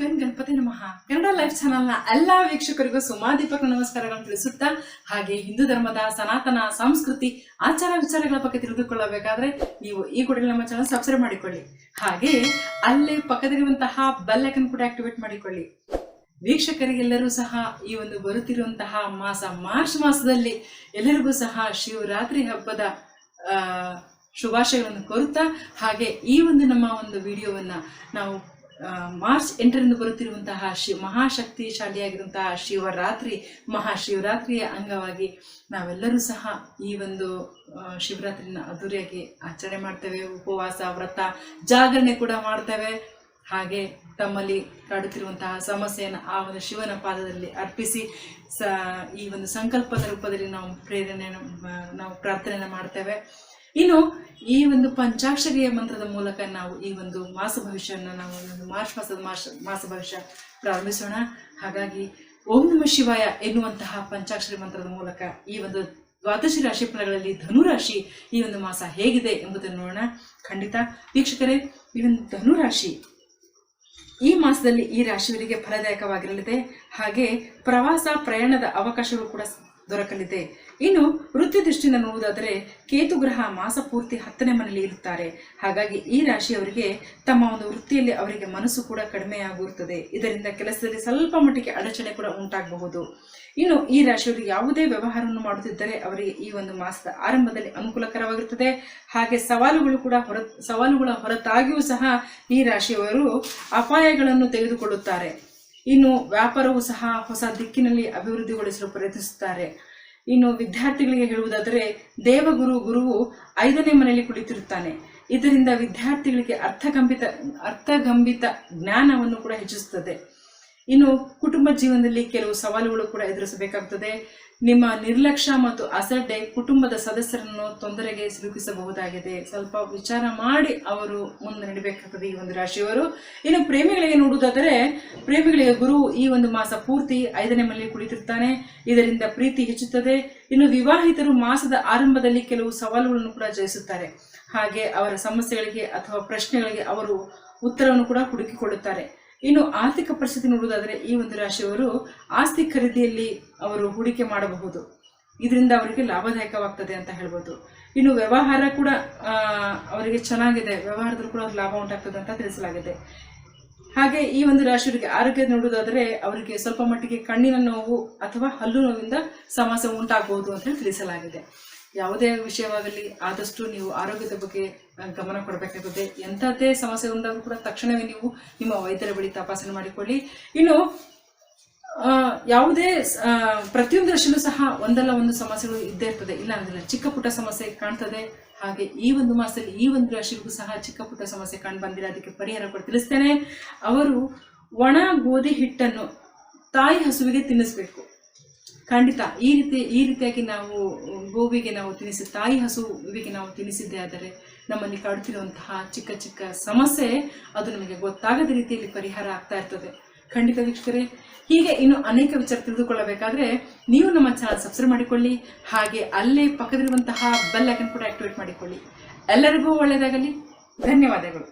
ನಮಃ. ಕನ್ನಡ ಲೈಫ್ ಚಾನೆಲ್ನ ಎಲ್ಲಾ ವೀಕ್ಷಕರಿಗೂ ಸುಮಾದೀಪಕ ನಮಸ್ಕಾರಗಳನ್ನು ತಿಳಿಸುತ್ತಾ, ಹಾಗೆ ಹಿಂದೂ ಧರ್ಮದ ಸನಾತನ ಸಂಸ್ಕೃತಿ, ಆಚಾರ ವಿಚಾರಗಳ ಬಗ್ಗೆ ತಿಳಿದುಕೊಳ್ಳಬೇಕಾದ್ರೆ ನೀವು ಈ ಕೂಡಲೇ ನಮ್ಮ ಚಾನಲ್ ಸಬ್ಸ್ಕ್ರೈಬ್ ಮಾಡಿಕೊಳ್ಳಿ. ಹಾಗೆ ಅಲ್ಲೇ ಪಕ್ಕದಲ್ಲಿರುವಂತಹ ಬೆಲ್ ಐಕನ್ ಕೂಡ ಆಕ್ಟಿವೇಟ್ ಮಾಡಿಕೊಳ್ಳಿ. ವೀಕ್ಷಕರಿಗೆಲ್ಲರೂ ಸಹ ಈ ಒಂದು ಬರುತ್ತಿರುವಂತಹ ಮಾಸ, ಮಾರ್ಚ್ ಮಾಸದಲ್ಲಿ ಎಲ್ಲರಿಗೂ ಸಹ ಶಿವರಾತ್ರಿ ಹಬ್ಬದ ಶುಭಾಶಯಗಳನ್ನು ಕೋರುತ್ತಾ, ಹಾಗೆ ಈ ಒಂದು ನಮ್ಮ ಒಂದು ವಿಡಿಯೋವನ್ನ ನಾವು ಮಾರ್ಚ್ ಎಂಟರಿಂದ ಬರುತ್ತಿರುವಂತಹ ಶಿವ ಮಹಾಶಕ್ತಿಶಾಲಿಯಾಗಿರುವಂತಹ ಶಿವರಾತ್ರಿ, ಮಹಾಶಿವರಾತ್ರಿಯ ಅಂಗವಾಗಿ ನಾವೆಲ್ಲರೂ ಸಹ ಈ ಒಂದು ಶಿವರಾತ್ರಿನ ಅದ್ದೂರಿಯಾಗಿ ಆಚರಣೆ ಮಾಡ್ತೇವೆ. ಉಪವಾಸ, ವ್ರತ, ಜಾಗರಣೆ ಕೂಡ ಮಾಡ್ತೇವೆ. ಹಾಗೆ ತಮ್ಮಲ್ಲಿ ಕಾಡುತ್ತಿರುವಂತಹ ಸಮಸ್ಯೆಯನ್ನು ಆ ಒಂದು ಶಿವನ ಪಾದದಲ್ಲಿ ಅರ್ಪಿಸಿ, ಸ, ಈ ಒಂದು ಸಂಕಲ್ಪದ ರೂಪದಲ್ಲಿ ನಾವು ಪ್ರೇರಣೆಯನ್ನು ನಾವು ಪ್ರಾರ್ಥನೆಯನ್ನು ಮಾಡ್ತೇವೆ. ಇನ್ನು ಈ ಒಂದು ಪಂಚಾಕ್ಷರಿಯ ಮಂತ್ರದ ಮೂಲಕ ನಾವು ಈ ಒಂದು ಮಾಸ ಭವಿಷ್ಯವನ್ನು ನಾವು ಒಂದು ಮಾರ್ಚ್ ಮಾಸದ ಮಾಸ ಮಾಸ ಭವಿಷ್ಯ ಪ್ರಾರಂಭಿಸೋಣ. ಹಾಗಾಗಿ ಓಂ ನಮ ಶಿವಾಯ ಎನ್ನುವಂತಹ ಪಂಚಾಕ್ಷರಿ ಮಂತ್ರದ ಮೂಲಕ ಈ ಒಂದು ದ್ವಾದಶಿ ರಾಶಿ ಫಲಗಳಲ್ಲಿ ಧನುರಾಶಿ ಈ ಒಂದು ಮಾಸ ಹೇಗಿದೆ ಎಂಬುದನ್ನು ನೋಡೋಣ. ಖಂಡಿತ ವೀಕ್ಷಕರೇ, ಈ ಒಂದು ಧನುರಾಶಿ ಈ ಮಾಸದಲ್ಲಿ ಈ ರಾಶಿಯವರಿಗೆ ಫಲದಾಯಕವಾಗಿರಲಿದೆ. ಹಾಗೆ ಪ್ರವಾಸ ಪ್ರಯಾಣದ ಅವಕಾಶಗಳು ಕೂಡ ದೊರಕಲಿದೆ. ಇನ್ನು ವೃತ್ತಿ ದೃಷ್ಟಿಯಿಂದ ನೋಡುವುದಾದರೆ ಕೇತು ಗ್ರಹ ಮಾಸ ಪೂರ್ತಿ ಹತ್ತನೇ ಮನೆಯಲ್ಲಿ ಇರುತ್ತಾರೆ. ಹಾಗಾಗಿ ಈ ರಾಶಿಯವರಿಗೆ ತಮ್ಮ ಒಂದು ವೃತ್ತಿಯಲ್ಲಿ ಅವರಿಗೆ ಮನಸ್ಸು ಕೂಡ ಕಡಿಮೆಯಾಗಿರುತ್ತದೆ ಇದರಿಂದ ಕೆಲಸದಲ್ಲಿ ಸ್ವಲ್ಪ ಮಟ್ಟಿಗೆ ಅಡಚಣೆ ಕೂಡ ಉಂಟಾಗಬಹುದು. ಇನ್ನು ಈ ರಾಶಿಯವರು ಯಾವುದೇ ವ್ಯವಹಾರವನ್ನು ಮಾಡುತ್ತಿದ್ದರೆ ಅವರಿಗೆ ಈ ಒಂದು ಮಾಸದ ಆರಂಭದಲ್ಲಿ ಅನುಕೂಲಕರವಾಗಿರುತ್ತದೆ. ಹಾಗೆ ಸವಾಲುಗಳು ಕೂಡ ಹೊರ, ಸವಾಲುಗಳ ಹೊರತಾಗಿಯೂ ಸಹ ಈ ರಾಶಿಯವರು ಅಪಾಯಗಳನ್ನು ತೆಗೆದುಕೊಳ್ಳುತ್ತಾರೆ. ಇನ್ನು ವ್ಯಾಪಾರವು ಸಹ ಹೊಸ ದಿಕ್ಕಿನಲ್ಲಿ ಅಭಿವೃದ್ಧಿಗೊಳಿಸಲು ಪ್ರಯತ್ನಿಸುತ್ತಾರೆ. ಇನ್ನು ವಿದ್ಯಾರ್ಥಿಗಳಿಗೆ ಹೇಳುವುದಾದರೆ, ದೇವಗುರು ಗುರುವು ಐದನೇ ಮನೆಯಲ್ಲಿ ಕುಳಿತಿರುತ್ತಾನೆ. ಇದರಿಂದ ವಿದ್ಯಾರ್ಥಿಗಳಿಗೆ ಅರ್ಥಗಂಭಿತ ಅರ್ಥಗಂಭಿತ ಜ್ಞಾನವನ್ನು ಕೂಡ ಹೆಚ್ಚಿಸುತ್ತದೆ. ಇನ್ನು ಕುಟುಂಬ ಜೀವನದಲ್ಲಿ ಕೆಲವು ಸವಾಲುಗಳು ಕೂಡ ಎದುರಿಸಬೇಕಾಗುತ್ತದೆ ನಿಮ್ಮ ನಿರ್ಲಕ್ಷ್ಯ ಮತ್ತು ಅಸಡ್ಡೆ ಕುಟುಂಬದ ಸದಸ್ಯರನ್ನು ತೊಂದರೆಗೆ ಸಿಲುಕಿಸಬಹುದಾಗಿದೆ. ಸ್ವಲ್ಪ ವಿಚಾರ ಮಾಡಿ ಅವರು ಮುಂದೆ ನಡಿಬೇಕಾಗ್ತದೆ ಈ ಒಂದು ರಾಶಿಯವರು. ಇನ್ನು ಪ್ರೇಮಿಗಳಿಗೆ ನೋಡುವುದಾದರೆ, ಪ್ರೇಮಿಗಳಿಗೆ ಗುರು ಈ ಒಂದು ಮಾಸ ಪೂರ್ತಿ ಐದನೇ ಮನೆಯಲ್ಲಿ ಕುಳಿತಿರ್ತಾನೆ. ಇದರಿಂದ ಪ್ರೀತಿ ಹೆಚ್ಚುತ್ತದೆ. ಇನ್ನು ವಿವಾಹಿತರು ಮಾಸದ ಆರಂಭದಲ್ಲಿ ಕೆಲವು ಸವಾಲುಗಳನ್ನು ಕೂಡ ಜಯಿಸುತ್ತಾರೆ. ಹಾಗೆ ಅವರ ಸಮಸ್ಯೆಗಳಿಗೆ ಅಥವಾ ಪ್ರಶ್ನೆಗಳಿಗೆ ಅವರು ಉತ್ತರವನ್ನು ಕೂಡ ಹುಡುಕಿಕೊಳ್ಳುತ್ತಾರೆ. ಇನ್ನು ಆರ್ಥಿಕ ಪರಿಸ್ಥಿತಿ ನೋಡುವುದಾದರೆ ಈ ಒಂದು ರಾಶಿಯವರು ಆಸ್ತಿ ಖರೀದಿಯಲ್ಲಿ ಅವರು ಹೂಡಿಕೆ ಮಾಡಬಹುದು. ಇದರಿಂದ ಅವರಿಗೆ ಲಾಭದಾಯಕವಾಗ್ತದೆ ಅಂತ ಹೇಳ್ಬೋದು. ಇನ್ನು ವ್ಯವಹಾರ ಕೂಡ ಅವರಿಗೆ ಚೆನ್ನಾಗಿದೆ. ವ್ಯವಹಾರದಲ್ಲೂ ಕೂಡ ಲಾಭ ಉಂಟಾಗ್ತದೆ ಅಂತ ತಿಳಿಸಲಾಗಿದೆ. ಹಾಗೆ ಈ ಒಂದು ರಾಶಿಯವರಿಗೆ ಆರೋಗ್ಯ ನೋಡುವುದಾದರೆ ಅವರಿಗೆ ಸ್ವಲ್ಪ ಮಟ್ಟಿಗೆ ಕಣ್ಣಿನ ನೋವು ಅಥವಾ ಹಲ್ಲು ನೋವಿಂದ ಸಮಸ್ಯೆ ಉಂಟಾಗಬಹುದು ಅಂತ ತಿಳಿಸಲಾಗಿದೆ. ಯಾವುದೇ ವಿಷಯವಾಗಲಿ, ಆದಷ್ಟು ನೀವು ಆರೋಗ್ಯದ ಬಗ್ಗೆ ಗಮನ ಕೊಡಬೇಕಾಗುತ್ತೆ. ಎಂಥದ್ದೇ ಸಮಸ್ಯೆ ಉಂಟಾದರೂ ಕೂಡ ತಕ್ಷಣವೇ ನೀವು ನಿಮ್ಮ ವೈದ್ಯರ ಬಳಿ ತಪಾಸಣೆ ಮಾಡಿಕೊಳ್ಳಿ. ಇನ್ನು ಯಾವುದೇ ಪ್ರತಿಯೊಂದು ವರ್ಷನೂ ಸಹ ಒಂದಲ್ಲ ಒಂದು ಸಮಸ್ಯೆಗಳು ಇದ್ದೇ ಇರ್ತದೆ. ಇಲ್ಲ ಅಂದ್ರೆ ಚಿಕ್ಕ ಪುಟ್ಟ ಸಮಸ್ಯೆ ಕಾಣ್ತದೆ. ಹಾಗೆ ಈ ಒಂದು ಮಾಸದಲ್ಲಿ ಈ ಒಂದು ರಾಶಿಗೂ ಸಹ ಚಿಕ್ಕ ಪುಟ್ಟ ಸಮಸ್ಯೆ ಕಂಡು ಬಂದಿಲ್ಲ ಅದಕ್ಕೆ ಪರಿಹಾರ ಕೂಡ ತಿಳಿಸ್ತೇನೆ. ಅವರು ಒಣ ಗೋಧಿ ಹಿಟ್ಟನ್ನು ತಾಯಿ ಹಸುವಿಗೆ ತಿನ್ನಿಸ್ಬೇಕು. ಖಂಡಿತ ಈ ರೀತಿ, ಈ ರೀತಿಯಾಗಿ ನಾವು ಗೋವಿಗೆ ನಾವು ತಿನ್ನಿಸಿ ತಾಯಿ ಹಸುವಿಗೆ ನಾವು ತಿನ್ನಿಸಿದ್ದೇ ಆದರೆ ನಮ್ಮಲ್ಲಿ ಕಾಡುತ್ತಿರುವಂತಹ ಚಿಕ್ಕ ಚಿಕ್ಕ ಸಮಸ್ಯೆ ಅದು ನಮಗೆ ಗೊತ್ತಾಗದ ರೀತಿಯಲ್ಲಿ ಪರಿಹಾರ ಆಗ್ತಾ ಇರ್ತದೆ. ಖಂಡಿತ ವೀಕ್ಷಕರೇ, ಹೀಗೆ ಇನ್ನು ಅನೇಕ ವಿಚಾರ ತಿಳಿದುಕೊಳ್ಳಬೇಕಾದ್ರೆ ನೀವು ನಮ್ಮ ಚಾನಲ್ ಸಬ್ಸ್ಕ್ರೈಬ್ ಮಾಡಿಕೊಳ್ಳಿ, ಹಾಗೆ ಅಲ್ಲೇ ಪಕ್ಕದಲ್ಲಿರುವಂತಹ ಬೆಲ್ ಐಕನ್ ಕೂಡ ಆಕ್ಟಿವೇಟ್ ಮಾಡಿಕೊಳ್ಳಿ. ಎಲ್ಲರಿಗೂ ಒಳ್ಳೆಯದಾಗಲಿ. ಧನ್ಯವಾದಗಳು.